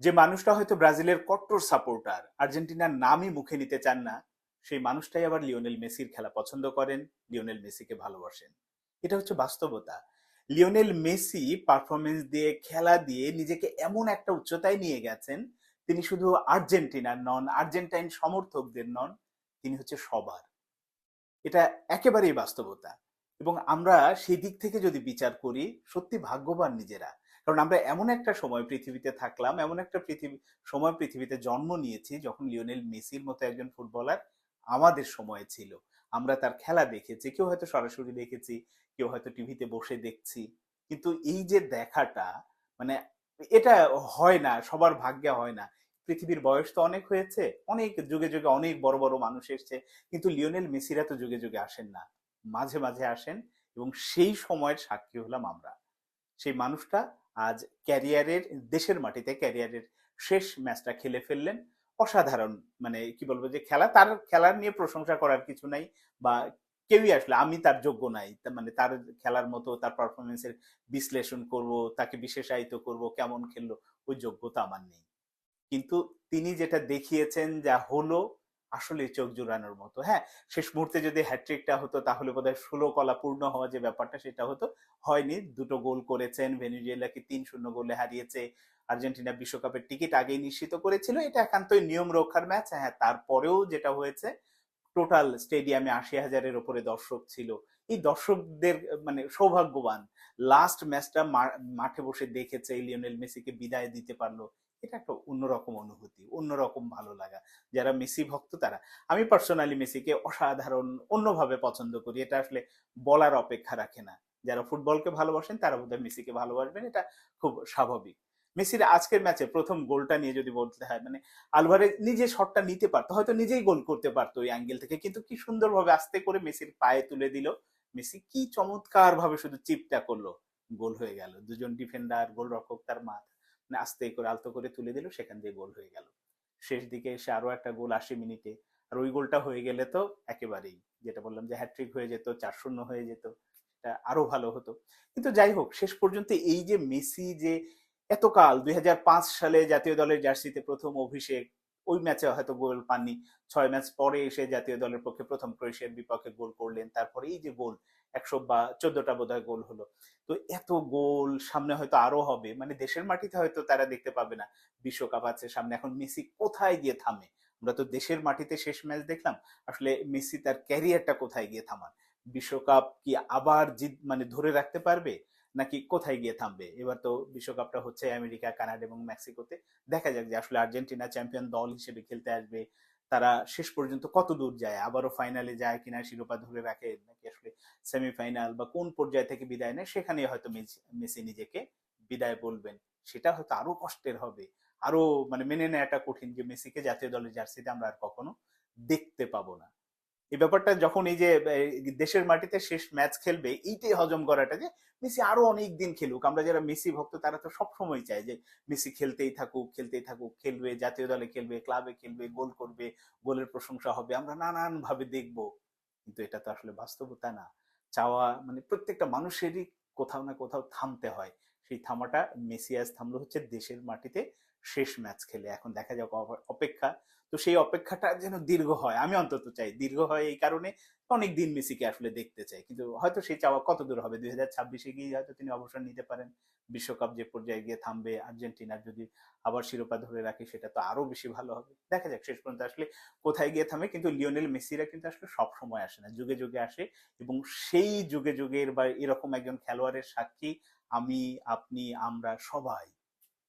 যে মানুষটা হয়তো ব্রাজিলের কট্টর সাপোর্টার, আর্জেন্টিনার নামই মুখে নিতে চান না, সেই মানুষটাই আবার লিওনেল মেসির খেলা পছন্দ করেন, লিওনেল মেসিকে ভালোবাসেন। এটা হচ্ছে বাস্তবতা। লিওনেল মেসি পারফরমেন্স দিয়ে, খেলা দিয়ে নিজেকে এমন একটা উচ্চতায় নিয়ে গেছেন, তিনি শুধু আর্জেন্টিনার নন, আর্জেন্টাইন সমর্থকদের নন, তিনি হচ্ছে সবার। এটা একেবারেই বাস্তবতা। এবং আমরা সেই দিক থেকে যদি বিচার করি, সত্যি ভাগ্যবান নিজেরা। কারণ আমরা এমন একটা সময় পৃথিবীতে থাকলাম, এমন একটা পৃথিবী, সময় পৃথিবীতে জন্ম নিয়েছি যখন লিওনেল মেসির মতো একজন ফুটবলার আমাদের সময়ে ছিল। আমরা তার খেলা দেখেছি, কেউ হয়তো সরাসরি দেখেছি, কেউ হয়তো টিভিতে বসে দেখছি। কিন্তু এই যে দেখাটা মানে এটা হয় না, সবার ভাগ্যে হয় না। পৃথিবীর বয়স তো অনেক হয়েছে, অনেক যুগে যুগে অনেক বড় বড় মানুষ এসছে, কিন্তু লিওনেল মেসিরা তো যুগে যুগে আসেন না। মাঝে মাঝে আসেন এবং সেই সময়ের সাক্ষী হলাম আমরা। সেই মানুষটা আজ ক্যারিয়ারের দেশের মাটিতে ক্যারিয়ারের শেষ ম্যাচটা খেলে ফেললেন। অসাধারণ মানে কি বলব যে খেলা, তার খেলার নিয়ে প্রশংসা করার কিছু নাই বা কেউই আসলে, আমি তার যোগ্য নাই মানে তার খেলার মতো তার পারফরমেন্সের বিশ্লেষণ করব, তাকে বিশেষায়িত করব, কেমন খেললো, ওই যোগ্যতা আমার নেই। কিন্তু তিনি যেটা দেখিয়েছেন যা হলো আসলে চোখ জুড়ানোর মতো। হ্যাঁ শেষ মুহূর্তে যদি হ্যাট্রিকটা হতো, তাহলে বোধহয় ষোলো কলা পূর্ণ হওয়া যে ব্যাপারটা, সেটা হতো। হয়নি, দুটো গোল করেছেন ভেনিজুয়েলাকে তিন শূন্য গোলে হারিয়েছে, আর্জেন্টিনা বিশ্বকাপের টিকিট আগেই নিশ্চিত করেছিল। এটা একান্তই নিয়ম রক্ষার ম্যাচ। হ্যাঁ তারপরেও যেটা হয়েছে টোটাল স্টেডিয়ামে আশি হাজারের ওপরে দর্শক ছিল। এই দর্শকদের মানে সৌভাগ্যবান লাস্ট ম্যাচটা মাঠে বসে দেখেছে লিওনেল মেসিকে বিদায় দিতে পারল, এটা একটা অন্যরকম অনুভূতি, অন্যরকম ভালো লাগা। যারা মেসি ভক্ত তারা, আমি পার্সোনালি মেসিকে অসাধারণ, অন্যভাবে পছন্দ করি, এটা আসলে বলার অপেক্ষা রাখে না। যারা ফুটবলকে ভালোবাসেন, তারা বোধহয় মেসিকে ভালোবাসবেন, এটা খুব স্বাভাবিক। মেসির আজকের ম্যাচে প্রথম গোলটা নিয়ে যদি বলতে হয় মানে আলভারে নিজে শটটা নিতে পারতো, হয়তো নিজেই গোল করতে পারতো ওই অ্যাঙ্গেল থেকে, কিন্তু কি সুন্দরভাবে আস্তে করে মেসির পায়ে তুলে দিল মেসি কি চমৎকার ভাবে শুধু চিপটা করল, গোল হয়ে গেল। দুজন ডিফেন্ডার গোলরক্ষক তার মাথা মানে আস্তে করে আলতো করে তুলে দিল, সেখান দিয়ে গোল হয়ে গেল। শেষ দিকে এসে আরও একটা গোল আশি মিনিটে, আর ওই গোলটা হয়ে গেলে তো একেবারেই, যেটা বললাম যে হ্যাট্রিক হয়ে যেত, চার শূন্য হয়ে যেত আরও ভালো হতো। কিন্তু যাই হোক, শেষ পর্যন্ত এই যে মেসি যে এতকাল, দুই হাজার পাঁচ সালে জাতীয় দলের জার্সিতে প্রথম অভিষেক ওই ম্যাচে হয়তো গোল পাননি। ছয় ম্যাচ পরে এসে জাতীয় দলের পক্ষে প্রথম ক্রোয়েশিয়ার বিপক্ষে গোল করলেন। তারপরে এই যে গোল, একশো বা চোদ্দটা বোধহয় গোল হলো। তো এত গোল সামনে হয়তো আরও হবে। মানে দেশের মাটিতে হয়তো তারা দেখতে পাবে না। বিশ্বকাপ আছে সামনে। এখন মেসি কোথায় গিয়ে থামে? আমরা তো দেশের মাটিতে শেষ ম্যাচ দেখলাম। আসলে মেসি তার ক্যারিয়ারটা কোথায় গিয়ে থামান? বিশ্বকাপ কি আবার জিত মানে ধরে রাখতে পারবে? নাকি কোথায় গিয়ে থামবে? এবার তো বিশ্বকাপটা হচ্ছে আমেরিকা, কানাডা এবং মেক্সিকোতে। দেখা যাক যে আসলে আর্জেন্টিনা চ্যাম্পিয়ন দল হিসেবে খেলতে আসবে। তারা শেষ পর্যন্ত কত দূর যায়? আবারও ফাইনালে যায় কিনা শিরোপা ধরে রাখে? নাকি আসলে সেমিফাইনাল বা কোন পর্যায় থেকে বিদায় নেয়? সেখানে হয়তো মেসি- নিজেকে বিদায় বলবেন। সেটা হয়তো আরও কষ্টের হবে। আরও মানে মেনে নেওয়াটা কঠিন যে মেসিকে জাতীয় দলের জার্সিতে আমরা আর কখনো দেখতে পাবো না। এই ব্যাপারটা যখন এই যে দেশের মাটিতে শেষ ম্যাচ খেলবে, এইটাই হজম করাটা যে, মেসি আরও অনেক দিন খেলুক। আমরা যারা মেসি ভক্ত, তারা তো সবসময় চায় যে, মেসি খেলতেই থাকুক খেলতেই থাকুক, খেলবে, জাতীয় দলে খেলবে, ক্লাবে খেলবে, গোল করবে, গোলের প্রশংসা হবে, আমরা নানান ভাবে দেখব। কিন্তু এটা তো আসলে বাস্তবতা না। চাওয়া মানে প্রত্যেকটা মানুষেরই কোথাও না কোথাও থামতে হয়। সেই থামাটা মেসি আজ থামলো হচ্ছে দেশের মাটিতে। শেষ ম্যাচ খেলে। এখন দেখা যাক অপেক্ষা। তো সেই অপেক্ষাটা যেন দীর্ঘ হয়। আমি অন্তত চাই দীর্ঘ হয় এই কারণে অনেক দিন মেসিকে আসলে দেখতে চাই। কিন্তু হয়তো সেই চাওয়া কত দূর হবে? দুই হাজার ছাব্বিশে গিয়ে হয়তো তিনি অবসর নিতে পারেন। বিশ্বকাপ যে পর্যায়ে গিয়ে থামবে, আর্জেন্টিনার যদি আবার শিরোপা ধরে রাখে, সেটা তো আরও বেশি ভালো হবে। দেখা যাক, শেষ পর্যন্ত আসলে কোথায় গিয়ে থামে। কিন্তু লিওনেল মেসিরা কিন্তু আসলে সব সময় আসে না। যুগে যুগে আসে এবং সেই যুগে যুগের বা এরকম একজন খেলোয়াড়ের সাক্ষী আমি, আপনি, আমরা সবাই।